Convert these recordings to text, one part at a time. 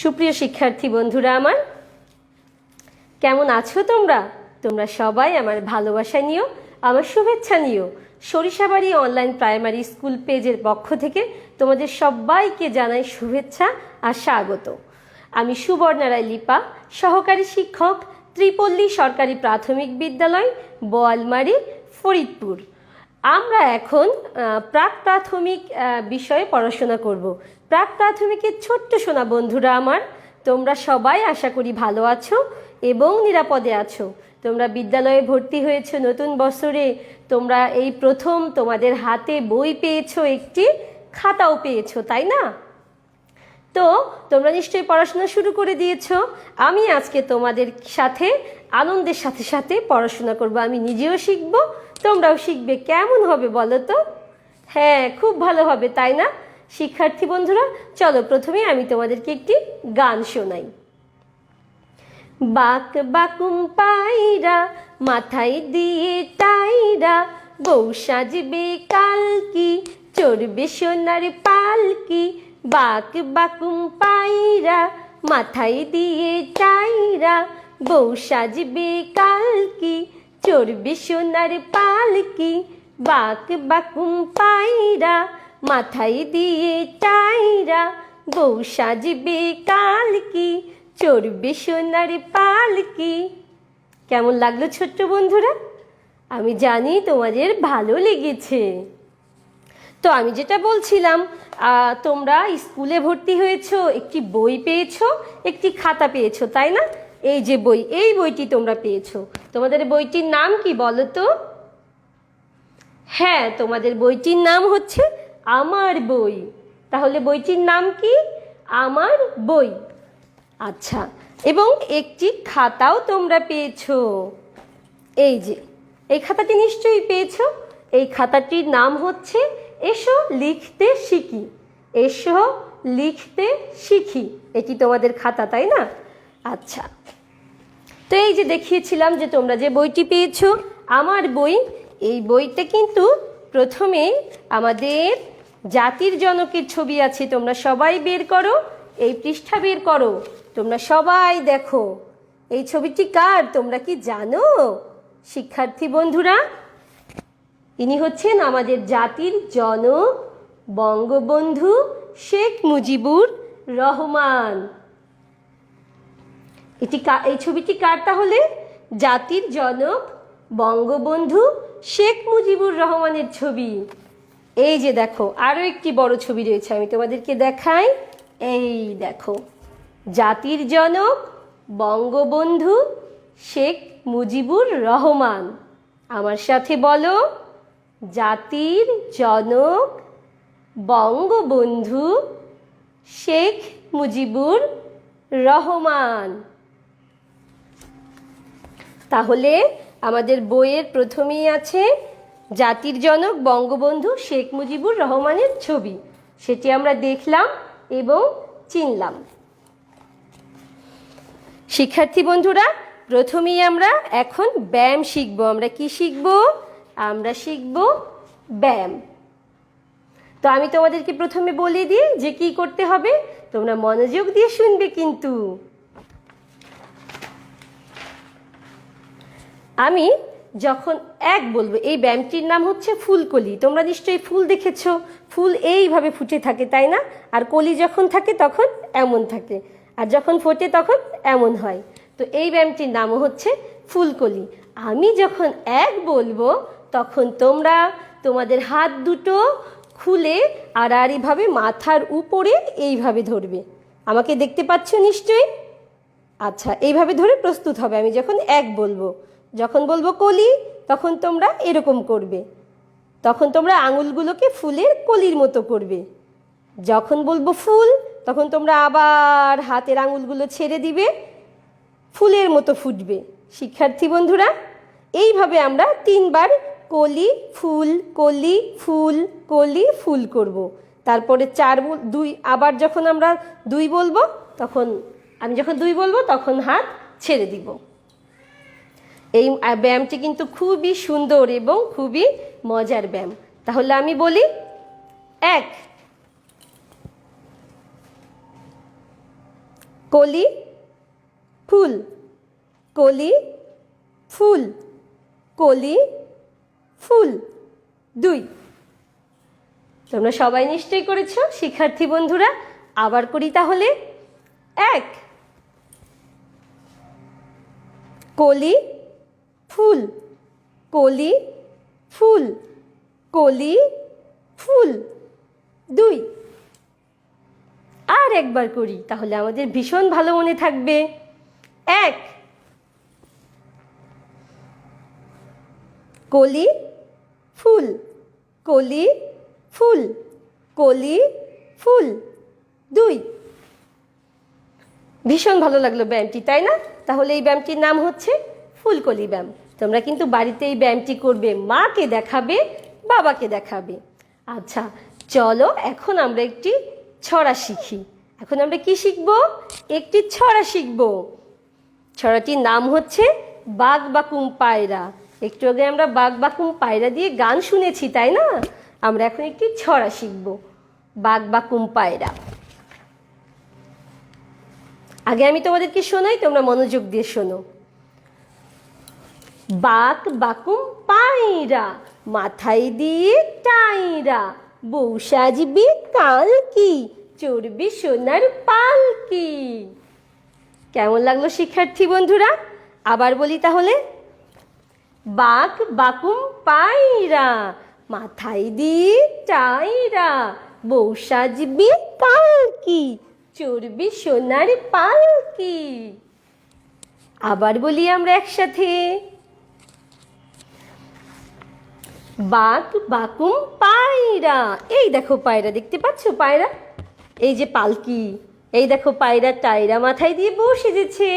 সুপ্রিয় শিক্ষার্থী বন্ধুরা আমার, কেমন আছো তোমরা? তোমরা সবাই আমার ভালোবাসা নিও, আমার শুভেচ্ছা নিও। সরিষাবাড়ি অনলাইন প্রাইমারি স্কুল পেজের পক্ষ থেকে তোমাদের সবাইকে জানাই শুভেচ্ছা আর স্বাগত। আমি সুবর্ণা রায় লিপা, সহকারী শিক্ষক, ত্রিপল্লী সরকারি প্রাথমিক বিদ্যালয়, বোয়ালমারি, ফরিদপুর। আমরা এখন প্রাক প্রাথমিক বিষয়ে পড়াশোনা করব। প্রাক প্রাথমিকের ছোট্ট সোনা বন্ধুরা আমার, তোমরা সবাই আশা করি ভালো আছো এবং নিরাপদে আছো। তোমরা বিদ্যালয়ে ভর্তি হয়েছো নতুন বছরে, তোমরা এই প্রথম তোমাদের হাতে বই পেয়েছ, একটি খাতাও পেয়েছ, তাই না? তো, তোমরা নিশ্চয়ই পড়াশোনা শুরু করে দিয়েছ। আমি আজকে তোমাদের সাথে আনন্দের সাথে সাথে পড়াশোনা করব, আমি নিজেও শিখব। তোমরাও শিখবে। কেমন হবে বলো তো? হ্যাঁ খুব ভালো হবে, তাই না? শিক্ষার্থী বন্ধুরা, চলো প্রথমে আমি তোমাদেরকে একটি গান শোনাই। বাক বাকুম পাইরা মাথায় দিয়ে টাইরা বউ সাজবে কালকি, চড়বে সোনার পালকি। বাক বাকুম পাইরা মাথায় দিয়ে টাইরা বউ সাজবে কালকি, চড়বে সোনার পালকি, বাক বাকুম পাইরা মাথায় দিয়ে টাইরা, বউ সাজবে কালকি, চড়বে সোনার পালকি। কেমন লাগল ছোট্ট বন্ধুরা? আমি জানি তোমাদের ভালো লেগেছে। তো আমি যেটা বলছিলাম তোমরা স্কুলে ভর্তি হয়েছো, একটি বই পেয়েছ, একটি খাতা পেয়েছ, তাই না? এই যে বই, এই বইটি তোমরা পেয়েছ। তোমাদের বইটির নাম কি বলো তো? হ্যাঁ তোমাদের বইটির নাম হচ্ছে আমার বই। তাহলে বইটির নাম কি? আমার বই। আচ্ছা এবং একটি খাতাও তোমরা পেয়েছ। এই যে, এই খাতাটি নিশ্চয়ই পেয়েছ। এই খাতাটির নাম হচ্ছে এসো লিখতে শিখি। এসো লিখতে শিখি। এটি তোমাদের খাতা, তাই না? আচ্ছা। তো এই যে দেখিয়েছিলাম যে তোমরা যে বইটি পেয়েছ, আমার বই, এই বইটা কিন্তু প্রথমে আমাদের জাতির জনকের ছবি আছে, তোমরা সবাই বের করো, এই পৃষ্ঠা বের করো, তোমরা সবাই দেখো। এই ছবিটি কার, তোমরা কি জানো? শিক্ষার্থী বন্ধুরা, ইনি হচ্ছেন আমাদের জাতির জনক বঙ্গবন্ধু শেখ মুজিবুর রহমান। এটি এই ছবিটি কার তাহলে? জাতির জনক, বঙ্গবন্ধু শেখ মুজিবুর রহমানের ছবি। এই যে দেখো আরও একটি বড় ছবি রয়েছে, আমি তোমাদেরকে দেখাই। এই দেখো, জাতির জনক, বঙ্গবন্ধু শেখ মুজিবুর রহমান। আমার সাথে বলো, জাতির জনক, বঙ্গবন্ধু শেখ মুজিবুর রহমান। তাহলে আমাদের বইয়ের প্রথমেই আছে জাতির জনক বঙ্গবন্ধু শেখ মুজিবুর রহমানের ছবি। সেটি আমরা দেখলাম এবং চিনলাম। শিক্ষার্থী বন্ধুরা, প্রথমেই আমরা এখন ব্যায়াম শিখব। আমরা কি শিখব? আমরা শিখব ব্যায়াম। তো আমি তোমাদেরকে প্রথমে বলে দিই যে কি করতে হবে। তোমরা মনোযোগ দিয়ে শুনবে কিন্তু। আমি যখন এক বলব, এই ব্যায়ামটির নাম হচ্ছে ফুলকলি। তোমরা নিশ্চয়ই ফুল দেখেছ। ফুল এইভাবে ফুটে থাকে, তাই না? আর কলি যখন থাকে তখন এমন থাকে। আর যখন ফোটে তখন এমন হয়। তো এই ব্যায়ামটির নামও হচ্ছে ফুলকলি। আমি যখন এক বলব, তখন তোমরা তোমাদের হাত দুটো খুলে আর আড়াআড়িভাবে মাথার উপরে এইভাবে ধরবে। আমাকে দেখতে পাচ্ছ নিশ্চয়ই? আচ্ছা এইভাবে ধরে প্রস্তুত হবে। আমি যখন এক বলব যখন বলব কলি, তখন তোমরা এরকম করবে। তখন তোমরা আঙুলগুলোকে ফুলের কলির মতো করবে। যখন বলব ফুল, তখন তোমরা আবার হাতের আঙুলগুলো ছেড়ে দিবে, ফুলের মতো ফুটবে। শিক্ষার্থী বন্ধুরা, এইভাবে আমরা তিনবার কলি, ফুল কলি ফুল কলি, ফুল করব। তারপরে চার দুই, আবার যখন আমরা দুই বলব, তখন, আমি যখন দুই বলব, তখন হাত ছেড়ে দিব। এই ব্যায়ামটি কিন্তু খুবই সুন্দর এবং খুবই মজার ব্যায়াম। তাহলে আমি বলি, এক, কলি, ফুল কলি ফুল কলি, ফুল, দুই। তোমরা সবাই নিশ্চয়ই করেছ, শিক্ষার্থী বন্ধুরা, আবার করি তাহলে। এক, কলি ফুল। কলি ফুল। কলি, ফুল। দুই। আর একবার করি, তাহলে আমাদের ভীষণ ভালো মনে থাকবে। এক। কলি, ফুল। কলি ফুল। কলি, ফুল। দুই। ভীষণ ভালো লাগল ব্যায়ামটি, তাই না? তাহলে এই ব্যায়ামটির নাম হচ্ছে ফুলকলি ব্যায়াম। তোমরা কিন্তু বাড়িতে এই ব্যায়ামটি করবে, মাকে দেখাবে, বাবাকে দেখাবে। আচ্ছা চলো এখন আমরা একটি ছড়া শিখি। এখন আমরা কি শিখব? একটি ছড়া শিখব। ছড়াটির নাম হচ্ছে বাঘ বাকুম পায়রা একটু আগে আমরা বাঘ বাকুম পায়রা দিয়ে গান শুনেছি, তাই না? আমরা এখন একটি ছড়া শিখব, বাঘ বাকুম পায়রা আগে আমি তোমাদেরকে শোনাই, তোমরা মনোযোগ দিয়ে শোনো। বাক বাকুম পায়রা মাথায় দিয়ে টাইরা, বউ সাজবি কাল কি চড়বি সোনার পালকি। কেমন লাগল শিক্ষার্থী বন্ধুরা? আবার বলি তাহলে। বাক বাকুম পায়রা মাথায় দিয়ে টাইরা, বউ সাজবি কালকি, চড়বি সোনার পালকি। আবার বলি আমরা একসাথে। বাক বাকুম, পায়রা। এই দেখো পায়রা, দেখতে পাচ্ছ পায়রা? এই যে পালকি, এই দেখো পায়রা টায়রা মাথায় দিয়ে বসে যেছে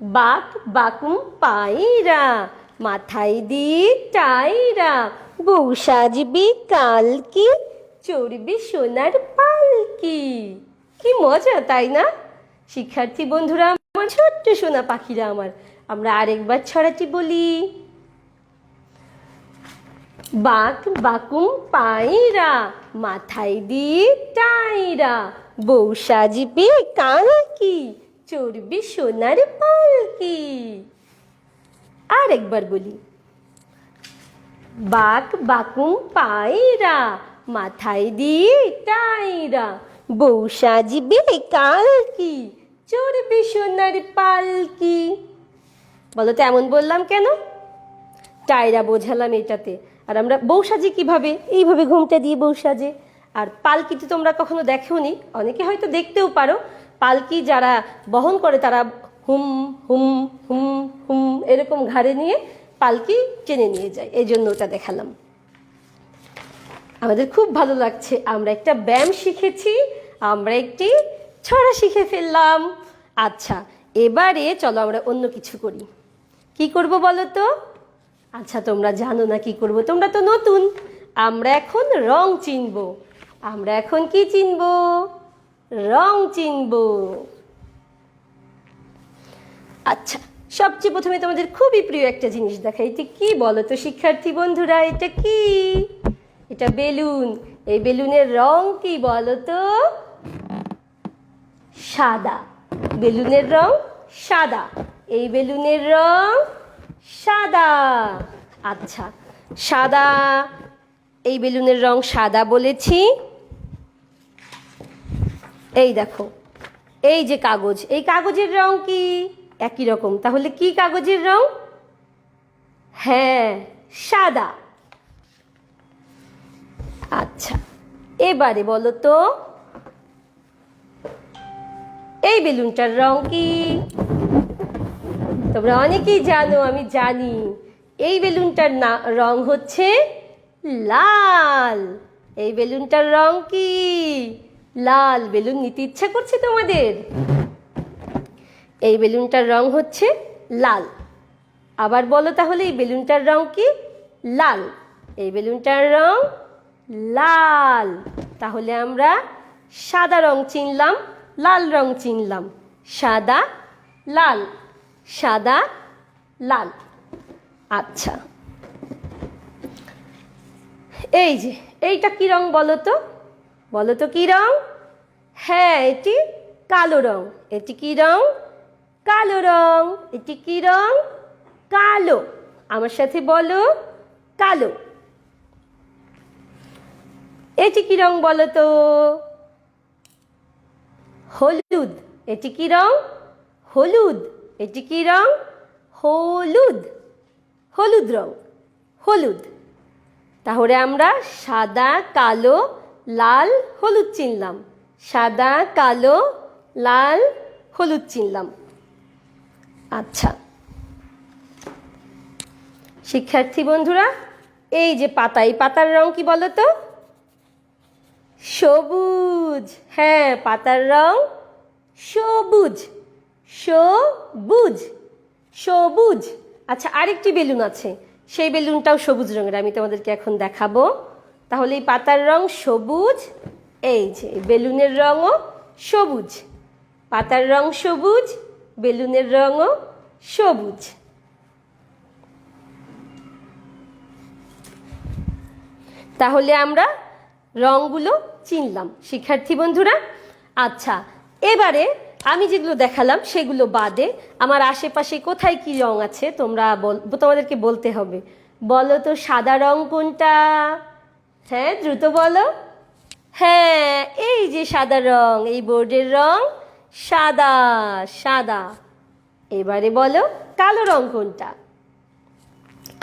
বাক বাকুম, পায়রা, মাথায় দিয়ে টায়রা বউ সাজবি কালকি, চড়বি সোনার পালকি। কি মজা, তাই না? শিক্ষার্থী বন্ধুরা, আমার ছোট্ট সোনা পাখিরা আমার, আমরা আরেকবার ছড়াটি বলি। বাক বাকুম পায়রা মাথায় দিয়ে টায়রা বউ সাজবে কালকি, চড়বি সোনার পালকি। আর একবার বলি। বাক বাকুম পায়রা মাথায় দিয়ে টায়রা বউ সাজবে কালকি, চড়বে সোনার পালকি। বলো তো এমন বললাম কেন? টায়রা বোঝালাম এটাতে। আর আমরা বউ সাজি কীভাবে? এইভাবে ঘুমটা দিয়ে বউ সাজে। আর পালকিতে তোমরা কখনো দেখোনি, অনেকে হয়তো দেখতেও পারো। পালকি যারা বহন করে তারা হুম হুম হুম হুম এরকম ঘাড়ে নিয়ে পালকি টেনে নিয়ে যায়। এই জন্য ওটা দেখালাম। আমাদের খুব ভালো লাগছে। আমরা একটা ব্যায়াম শিখেছি, আমরা একটি ছড়া শিখে ফেললাম। আচ্ছা এবারে চলো আমরা অন্য কিছু করি। কি করব বলো তো? আচ্ছা তোমরা জানো না কি করব? তোমরা তো নতুন। আমরা এখন রং চিনব। আমরা এখন কি চিনব? রং চিনব। আচ্ছা সবচেয়ে প্রথমে তোমাদের খুবই প্রিয় একটা জিনিস দেখা এটা কি বলো তো, শিক্ষার্থী বন্ধুরা, এটা কি? এটা বেলুন। এই বেলুনের রং কি বলো তো? সাদা। বেলুনের রং সাদা। এই বেলুনের রং সাদা। আচ্ছা সাদা, এই বেলুনের রং সাদা বলেছি। এই দেখো, এই যে কাগজ, এই কাগজের রং কি? একই রকম, তাহলে কি কাগজের রং? হ্যাঁ সাদা। আচ্ছা এবারে বলো তো, এই বেলুনটার রং কি? তোমরা অনেকেই জানো, আমি জানি। এই বেলুনটার না, রং হচ্ছে লাল। এই বেলুনটার রং কি? লাল। বেলুন নিতে ইচ্ছা করছে তোমাদের? এই বেলুনটার রং হচ্ছে লাল। আবার বলো তাহলে, এই বেলুনটার রং কি? লাল। এই বেলুনটার রং লাল। তাহলে আমরা সাদা রং চিনলাম, লাল রং চিনলাম। সাদা, লাল। সাদা, লাল। আচ্ছা। এই যে, এইটা কি রং বলো তো? বলো তো কি রং? হ্যাঁ এটি কালো রং। এটি কি রং? কালো রং। এটি কি রং? কালো। আমার সাথে বলো, কালো। এটি কি রং বলো তো? হলুদ। এটি কি রং? হলুদ। এটি কি রং? হলুদ। হলুদ রং। হলুদ। তাহলে আমরা সাদা, কালো, লাল, হলুদ চিনলাম। সাদা, কালো, লাল, হলুদ চিনলাম। আচ্ছা। শিক্ষার্থী বন্ধুরা, এই যে পাতা, এই পাতার রং কি বলো তো সবুজ। হ্যাঁ পাতার রং সবুজ। সবুজ সবুজ। আচ্ছা আরেকটি বেলুন আছে। সেই বেলুনটাও সবুজ রঙের, আমি তোমাদেরকে এখন দেখাবো। তাহলে এই পাতার রং সবুজ, এই যে বেলুনের রঙও সবুজ। পাতার রং সবুজ, বেলুনের রঙও সবুজ। তাহলে আমরা রঙগুলো চিনলাম। শিক্ষার্থী বন্ধুরা আচ্ছা এবারে আমি যেগুলো দেখালাম, সেগুলো বাদে আমার আশেপাশে কোথায় কি রং আছে তোমরা বল, তোমাদেরকে বলতে হবে। বলো তো সাদা রং কোনটা? হ্যাঁ দ্রুত বলো। হ্যাঁ এই যে সাদা রং, এই বোর্ডের রং সাদা সাদা। এবারে বলো, কালো রং কোনটা?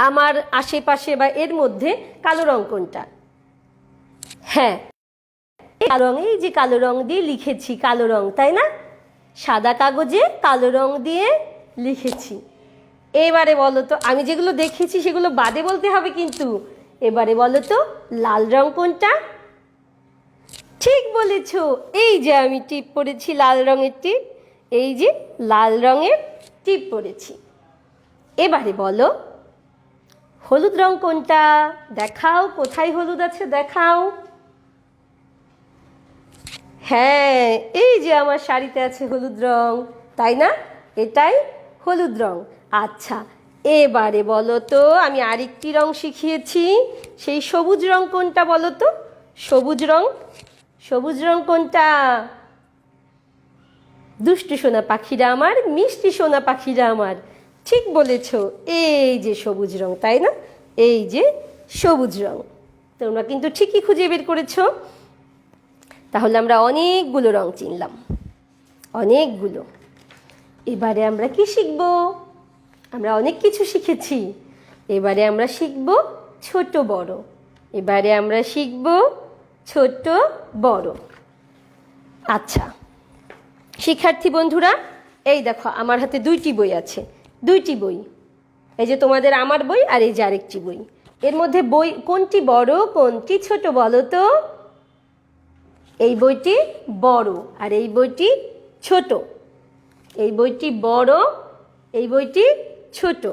আমার আশেপাশে বা এর মধ্যে কালো রং কোনটা? হ্যাঁ রং, এই যে কালো রং দিয়ে লিখেছি কালো রং, তাই না? সাদা কাগজে কালো রং দিয়ে লিখেছি। এবারে বলো তো আমি যেগুলো দেখেছি সেগুলো বাদে বলতে হবে কিন্তু। এবারে বলো তো লাল রং কোনটা? ঠিক বলেছ, এই যে আমি টিপ পরেছি লাল রঙের টিপ, এই যে লাল রঙের টিপ পরেছি এবারে বলো, হলুদ রং কোনটা? দেখাও, কোথায় হলুদ আছে দেখাও। হ্যাঁ এই যে আমার শাড়িতে আছে হলুদ রং, তাই না? এটাই হলুদ রং। আচ্ছা এবারে বলো তো, আমি আরেকটি রং শিখিয়েছি, সেই সবুজ রং কোনটা বলো তো? সবুজ রং? সবুজ রং কোনটা? দুষ্টু সোনা পাখিরা আমার, মিষ্টি সোনা পাখিরা আমার। ঠিক বলেছ, এই যে সবুজ রং, তাই না? এই যে সবুজ রং। তোমরা কিন্তু ঠিকই খুঁজে বের করেছ। তাহলে আমরা অনেকগুলো রং চিনলাম। অনেকগুলো। এবারে আমরা কি শিখব? আমরা অনেক কিছু শিখেছি। এবারে আমরা শিখব ছোট বড়। এবারে আমরা শিখব ছোট বড়। আচ্ছা শিক্ষার্থী বন্ধুরা, এই দেখো, আমার হাতে দুইটি বই আছে। দুইটি বই। এই যে তোমাদের আমার বই আর এই যে আরেকটি বই। এর মধ্যে বই কোনটি বড়, কোনটি ছোট বলো তো? এই বইটি বড় আর এই বইটি ছোট। এই বইটি বড়, এই বইটি ছোট।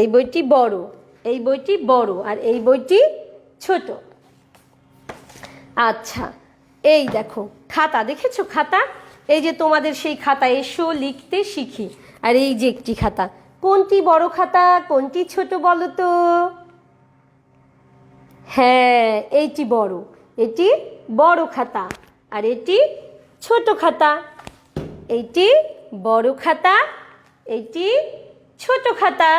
এই বইটি বড়, এই বইটি বড় আর এই বইটি ছোট। আচ্ছা এই দেখো, খাতা, দেখেছ খাতা? এই যে তোমাদের সেই খাতা, এসো লিখতে শিখি। আর এই যে একটি খাতা, কোনটি বড় খাতা, কোনটি ছোট বলো তো? হ্যাঁ এইটি বড়, এটি বড় খাতা। আর এটি ছোট খাতা। এইটি বড় খাতা, এটি ছোট খাতা।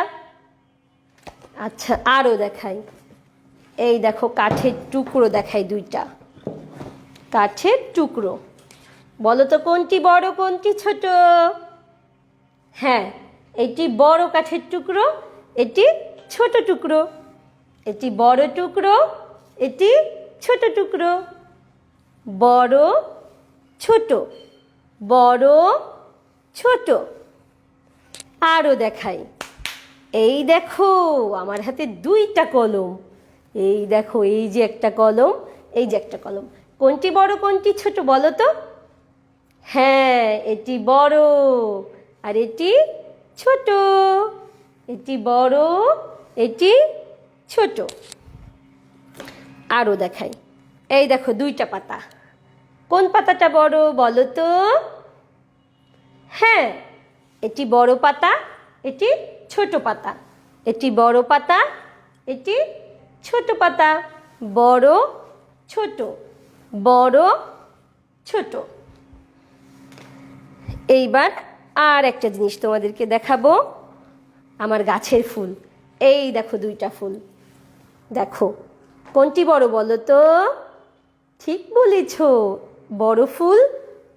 আচ্ছা আরও দেখাই। এই দেখো, কাঠের টুকরো দেখাই দুইটা। কাঠের টুকরো। বলো তো কোনটি বড়, কোনটি ছোট? হ্যাঁ এটি বড় কাঠের টুকরো, এটি ছোট টুকরো। এটি বড় টুকরো, এটি ছোট টুকরো। বড়, ছোট। বড়, ছোট। আরও দেখাই। এই দেখো, আমার হাতে দুইটা কলম। এই দেখো, এই যে একটা কলম, এই যে একটা কলম। কোনটি বড়, কোনটি ছোট বলো তো? হ্যাঁ এটি বড় আর এটি ছোট। এটি বড়, এটি ছোট। আরও দেখাই। এই দেখো দুইটা পাতা। কোন পাতাটা বড় বলো তো? হ্যাঁ এটি বড় পাতা, এটি ছোট পাতা। এটি বড় পাতা, এটি ছোট পাতা। বড়, ছোট। বড়, ছোট। এইবার আর একটা জিনিস তোমাদেরকে দেখাবো। আমার গাছের ফুল। এই দেখো দুইটা ফুল। দেখো, কোনটি বড় বলো তো? ঠিক বলেছ। বড় ফুল,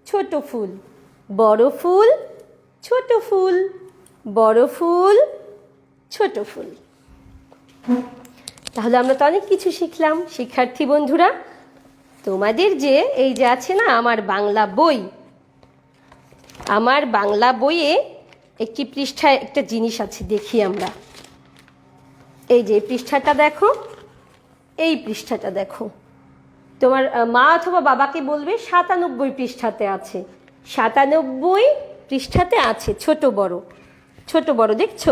ছোট ফুল। বড় ফুল, ছোট ফুল। বড় ফুল, ছোট ফুল। তাহলে আমরা তো অনেক কিছু শিখলাম। শিক্ষার্থী বন্ধুরা, তোমাদের যে এই যে আছে না, আমার বাংলা বই, আমার বাংলা বইয়ে একটি পৃষ্ঠায় একটা জিনিস আছে, দেখি আমরা। এই যে পৃষ্ঠাটা দেখো, এই পৃষ্ঠাটা দেখো। তোমার মা অথবা বাবাকে বলবে সাতানব্বই পৃষ্ঠাতে আছে। সাতানব্বই পৃষ্ঠাতে আছে, ছোট বড়। ছোট বড়, দেখছ?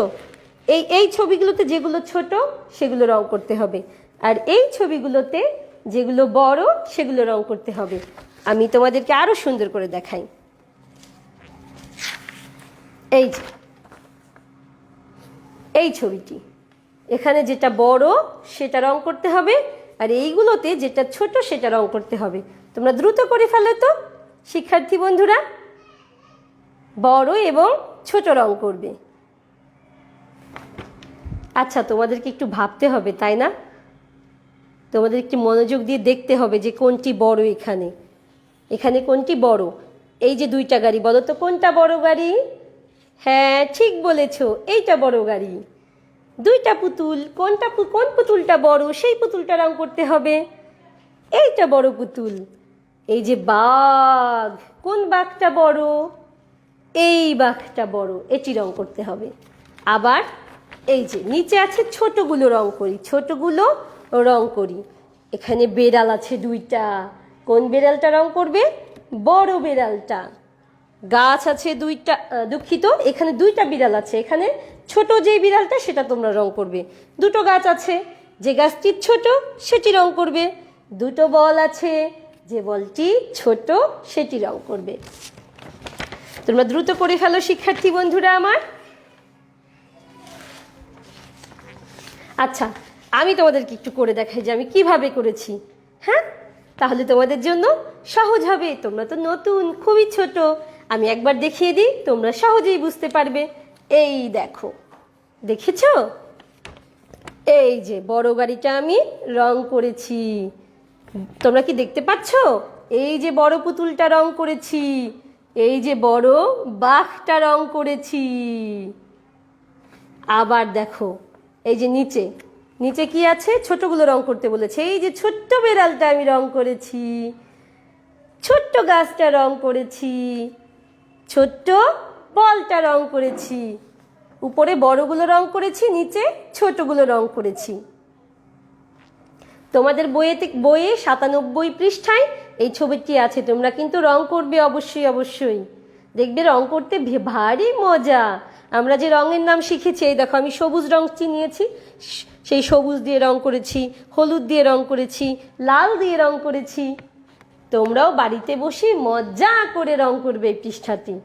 এই এই ছবিগুলোতে যেগুলো ছোট, সেগুলো রং করতে হবে। আর এই ছবিগুলোতে যেগুলো বড়, সেগুলো রং করতে হবে। আমি তোমাদেরকে আরও সুন্দর করে দেখাই। এই এই ছবিটি। এখানে যেটা বড়, সেটা রং করতে হবে। আর এইগুলোতে যেটা ছোট সেটা রং করতে হবে। তোমরা দ্রুত করে ফেলো তো। শিক্ষার্থী বন্ধুরা, বড় এবং ছোট রং করবে। আচ্ছা তোমাদেরকে একটু ভাবতে হবে, তাই না? তোমাদের একটু মনোযোগ দিয়ে দেখতে হবে যে কোনটি বড় এখানে। এখানে কোনটি বড়? এই যে দুইটা গাড়ি, বলো তো কোনটা বড় গাড়ি? হ্যাঁ ঠিক বলেছ, এইটা বড় গাড়ি। দুইটা পুতুল, কোনটা কোন পুতুলটা বড়, সেই পুতুলটা রং করতে হবে। এইটা বড় পুতুল। এই যে বাঘ, কোন বাঘটা বড়? এই বাঘটা বড়, এটি রং করতে হবে। আবার এই যে নিচে আছে ছোটগুলো রং করি, ছোটগুলো রং করি। এখানে বেড়াল আছে দুইটা। কোন বেড়ালটা রং করবে? বড় বেড়ালটা। গাছ আছে দুইটা দুঃখিত, এখানে দুইটা বিড়াল আছে। এখানে ছোট যে বিড়ালটা, সেটা তোমরা রং করবে। দুটো গাছ আছে, যে গাছটি ছোট, সেটি রং করবে। দুটো বল আছে, যে বলটি ছোট, সেটি রং করবে। তোমরা দ্রুত করে ফেলো, শিক্ষার্থী বন্ধুরা আমার। আচ্ছা আমি তোমাদেরকে একটু করে দেখাই যে আমি কীভাবে করেছি হ্যাঁ? তাহলে তোমাদের জন্য সহজ হবে। তোমরা তো নতুন, খুবই ছোট। আমি একবার দেখিয়ে দিই, তোমরা সহজেই বুঝতে পারবে। এই দেখো, দেখেছ? এই যে বড় গাড়িটা আমি রং করেছি। তোমরা কি দেখতে পাচ্ছ? এই যে বড় পুতুলটা রং করেছি। এই যে বড় বাঘটা রং করেছি। আবার দেখো, এই যে নিচে নিচে কি আছে? ছোটগুলো রং করতে বলেছে। এই যে ছোট্ট বেড়ালটা আমি রং করেছি। ছোট্ট গাছটা রং করেছি। ছোট্ট বলটা রং করেছি। উপরে বড়গুলো রং করেছি, নিচে ছোটগুলো রং করেছি। তোমাদের বইয়েতে বইয়ে সাতানব্বই পৃষ্ঠায় এই ছবিটি আছে, তোমরা কিন্তু রং করবে অবশ্যই অবশ্যই। দেখবে রং করতে ভারী মজা। আমরা যে রঙের নাম শিখেছি, এই দেখো আমি সবুজ রঙটি নিয়েছি সেই সবুজ দিয়ে রং করেছি, হলুদ দিয়ে রং করেছি, লাল দিয়ে রং করেছি। তোমরাও বাড়িতে বসে মজা করে রং করবে পৃষ্ঠাটি।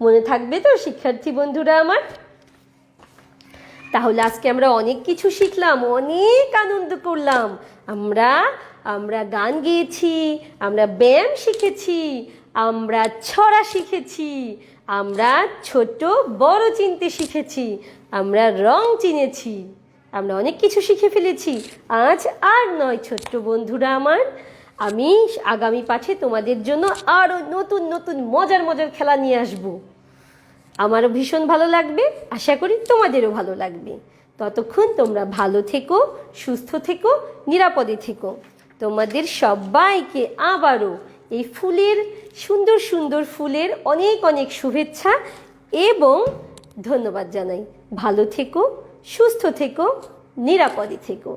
মনে থাকবে তো, শিক্ষার্থী বন্ধুরা আমার? তাহলে আজকে আমরা অনেক কিছু শিখলাম, অনেক আনন্দ করলাম। আমরা আমরা গান গেয়েছি, আমরা ব্যায়াম শিখেছি, আমরা ছড়া শিখেছি, আমরা ছোট বড় চিনতে শিখেছি, আমরা রং চিনেছি, আমরা অনেক কিছু শিখে ফেলেছি। আজ আর নয়, ছোট্ট বন্ধুরা আমার। আমি আগামী পাঠে তোমাদের জন্য আরও নতুন নতুন, মজার মজার খেলা নিয়ে আসব। আমারও ভীষণ ভালো লাগবে, আশা করি তোমাদেরও ভালো লাগবে। ততক্ষণ তোমরা ভালো থেকো, সুস্থ থেকো, নিরাপদে থেকো। তোমাদের সবাইকে আবারও এই ফুলের, সুন্দর সুন্দর ফুলের অনেক অনেক শুভেচ্ছা এবং ধন্যবাদ জানাই। ভালো থেকো, সুস্থ থেকো, নিরাপদে থেকো।